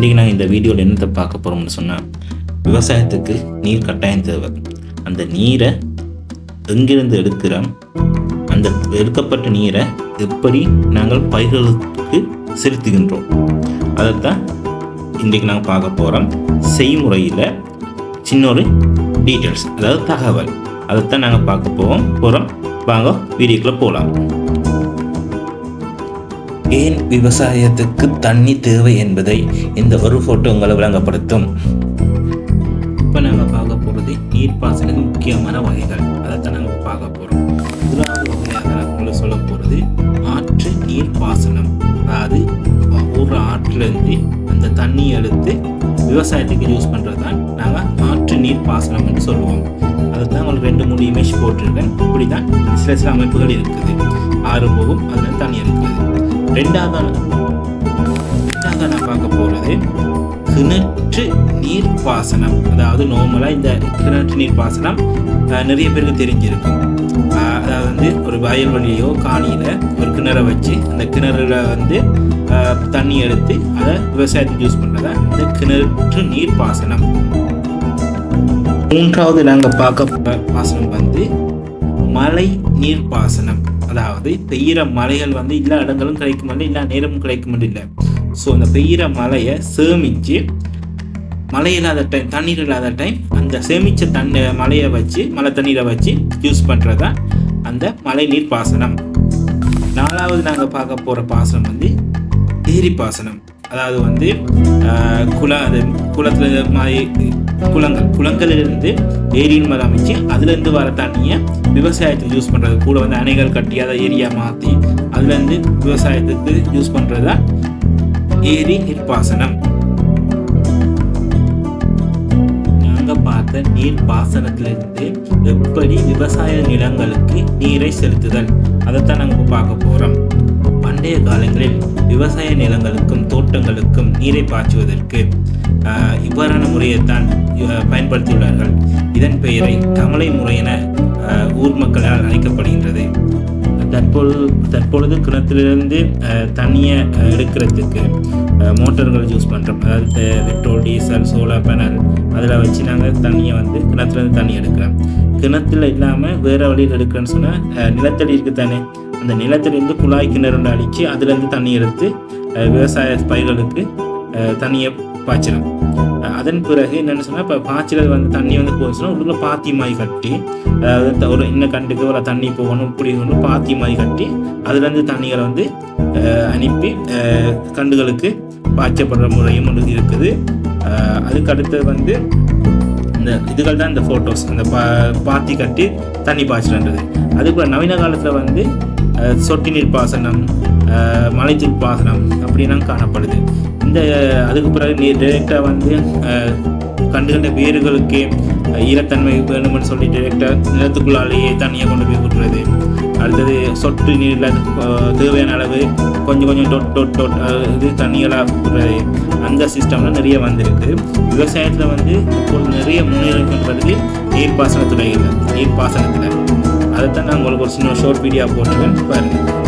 இன்றைக்கி நாங்கள் இந்த வீடியோவில் என்னத்தை பார்க்க போகிறோம்னு சொன்னால் விவசாயத்துக்கு நீர் கட்டாயம் தேவை. அந்த நீரை எங்கிருந்து எடுக்கிறோம்? அந்த எடுக்கப்பட்ட நீரை எப்படி நாங்கள் பயிர்களுக்கு செலுத்துகின்றோம்? அதைத்தான் இன்றைக்கு நாங்கள் பார்க்க போகிறோம் செய்முறையில் சின்ன ஒரு டீட்டெயில்ஸ் அதாவது தகவல். அதைத்தான் நாங்கள் பார்க்க போவோம். போகிறோம் வாங்க வீடியோக்குள்ளே போகலாம் ஏன் விவசாயத்துக்கு தண்ணி தேவை என்பதை இந்த ஒரு ஃபோட்டோ உங்களை விளங்கப்படுத்தும். இப்போ நாங்கள் பார்க்க போகிறது நீர்ப்பாசனத்தின் முக்கியமான வகைகள். அதைத்தான் நாங்கள் பார்க்க போகிறோம் முதலாவது வகையாக உங்களை சொல்ல போகிறது ஆற்று நீர்ப்பாசனம் அதாவது ஒவ்வொரு ஆற்றுலேருந்து அந்த தண்ணியை எடுத்து விவசாயத்துக்கு யூஸ் பண்ணுறது தான் நாங்கள் ஆற்று நீர் பாசனம் என்று சொல்லுவோம். அதுதான் உங்களுக்கு ரெண்டு மூணு இமேஜ் போட்டிருக்கேன். இப்படி தான் சில சில அமைப்புகள் இருக்குது. ஆறு போகும் அதில் தண்ணி இருக்குது. ரெண்டாவது ரெண்டாவது நான் பார்க்க போகிறது கிணற்று நீர் பாசனம் அதாவது நார்மலாக இந்த கிணற்று நீர் பாசனம் நிறைய பேருக்கு தெரிஞ்சிருக்கும். அதாவது வந்து ஒரு வயல்வெளியோ காணியில் ஒரு கிணறை வச்சு அந்த கிணறுல வந்து தண்ணி எடுத்து அதை விவசாயத்துக்கு யூஸ் பண்ணுறதா இந்த கிணற்று நீர் பாசனம் மூன்றாவது நாங்கள் பார்க்க பாசனம் வந்து மழை நீர் பாசனம் அதாவது பெய்கிற மலைகள் வந்து எல்லா இடங்களும் கிடைக்கும் எல்லா நேரமும் கிடைக்கும் இல்லை. ஸோ அந்த பெய்கிற மழையை சேமித்து மழை இல்லாத டைம் தண்ணீர் இல்லாத டைம் அந்த சேமித்த தண்ணி மழையை வச்சு மழை தண்ணீரை வச்சு யூஸ் பண்ணுறது தான் அந்த மழை நீர் பாசனம். நாலாவது நாங்கள் பார்க்க போகிற பாசனம் வந்து ஏரி பாசனம். அதாவது வந்து ஆஹ், குள அது குளத்தில் மாதிரி குளங்கள் குளங்களிலிருந்து ஏரியின் மேலே அமைச்சு அதுலேருந்து வர தண்ணியை விவசாயத்துக்கு யூஸ் பண்ணுறது கூட வந்து அணைகள் கட்டி அதை ஏரியா மாற்றி அதுலேருந்து விவசாயத்துக்கு யூஸ் பண்ணுறது தான் ஏரி நீர்ப்பாசனம். நாங்கள் பார்த்த நீர்ப்பாசனத்திலிருந்து எப்படி விவசாய நிலங்களுக்கு நீரை செலுத்துதல் அதைத்தான் நாங்கள் இப்போ பார்க்க போகிறோம் பண்டைய கால விவசாய நிலங்களுக்கும் தோட்டங்களுக்கும் நீரை பாய்ச்சுவதற்கு இவ்வாறான முறையைத்தான் பயன்படுத்தியுள்ளார்கள். இதன் பெயரை கமலை முறை என ஊர் மக்களால் அழைக்கப்படுகின்றது. தற்பொழுது தற்பொழுது கிணத்திலிருந்து தண்ணியை எடுக்கிறதுக்கு மோட்டர்கள் யூஸ் பண்ணுறோம் அதாவது பெட்ரோல் டீசல் சோலார் பேனல் அதில் வச்சு நாங்கள் தண்ணியை வந்து கிணத்துலேருந்து தண்ணி எடுக்கிறோம். கிணத்துல இல்லாமல் வேறு வழியில் எடுக்கிறேன்னு சொன்னால் நிலத்தடி இருக்குது தானே அந்த நிலத்திலிருந்து குழாய் கிணறு அடித்து அதுலேருந்து தண்ணி எடுத்து விவசாய பயிர்களுக்கு தண்ணியை பாய்ச்சலாம் அதன் பிறகு என்னென்னு சொன்னால் இப்போ பாய்ச்சல் வந்து தண்ணி வந்து போச்சுன்னா உள்ள பாத்தி மாதிரி கட்டி அதாவது ஒரு இன்ன கண்டுக்கு ஒரு தண்ணி போகணும் இப்படி ஒன்று பாத்தி மாதிரி கட்டி அதுலேருந்து தண்ணிகளை வந்து அனுப்பி கண்டுகளுக்கு பாய்ச்சப்படுற முறையும் ஒன்று இருக்குது. அதுக்கு அடுத்தது வந்து இந்த இதுகள் தான் இந்த ஃபோட்டோஸ் அந்த பா பாத்தி கட்டி தண்ணி பாய்ச்சலன்றது அதுக்கு நவீன காலத்தில் வந்து சொட்டு நீர் பாசனம் மலைத்தூர் பாசனம் அப்படிலாம் காணப்படுது. இந்த அதுக்கு பிறகு நீர் டைரெக்டாக வந்து கண்டு கண்ட வேர்களுக்கு ஈரத்தன்மை வேணும்னு சொல்லி டைரெக்டாக நிலத்துக்குள்ளாலேயே தண்ணியை கொண்டு போய் விட்டுறது அடுத்தது சொட்டு நீரில் தேவையான அளவு கொஞ்சம் கொஞ்சம் டொட் டொட் டொட் இது தண்ணிகளாக விடுறது அந்த சிஸ்டம்லாம் நிறைய வந்திருக்கு. விவசாயத்தில் வந்து இப்போது நிறைய முன்னேற்றம் வருது நீர்ப்பாசன துறையில் நீர்ப்பாசனத்தில் அதை தான் நான் உங்களுக்கு ஒரு சின்ன ஷோர்ட் வீடியோ போட்டுருவேன் பாருங்கள்